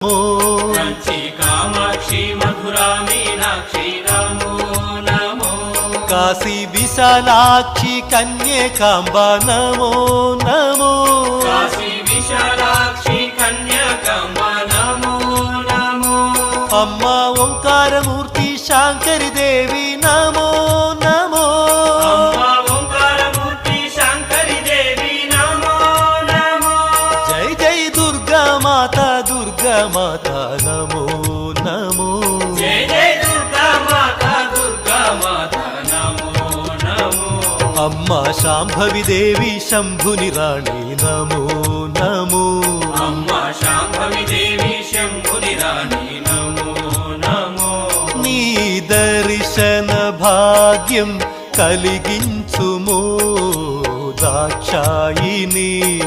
ఓ కంచి కామాక్షి మధురా మీనాక్షి నమో నమో. కాశీ విశాలాక్షి కన్యకాంబ నమో నమో. కాశీ విశాలాక్షి నమో నమో. అమ్మ ఓంకారమూర్తి శాంకరి దేవి మాత నమో నమో. అమ్మ శాంభవి దేవి శంభుని రాణి నమో నమో. అమ్మ శాంభవి దేవి శంభుని రాణి నమో నమో. నీ దర్శన భాగ్యం కలిగించుమో దాక్షాయిని.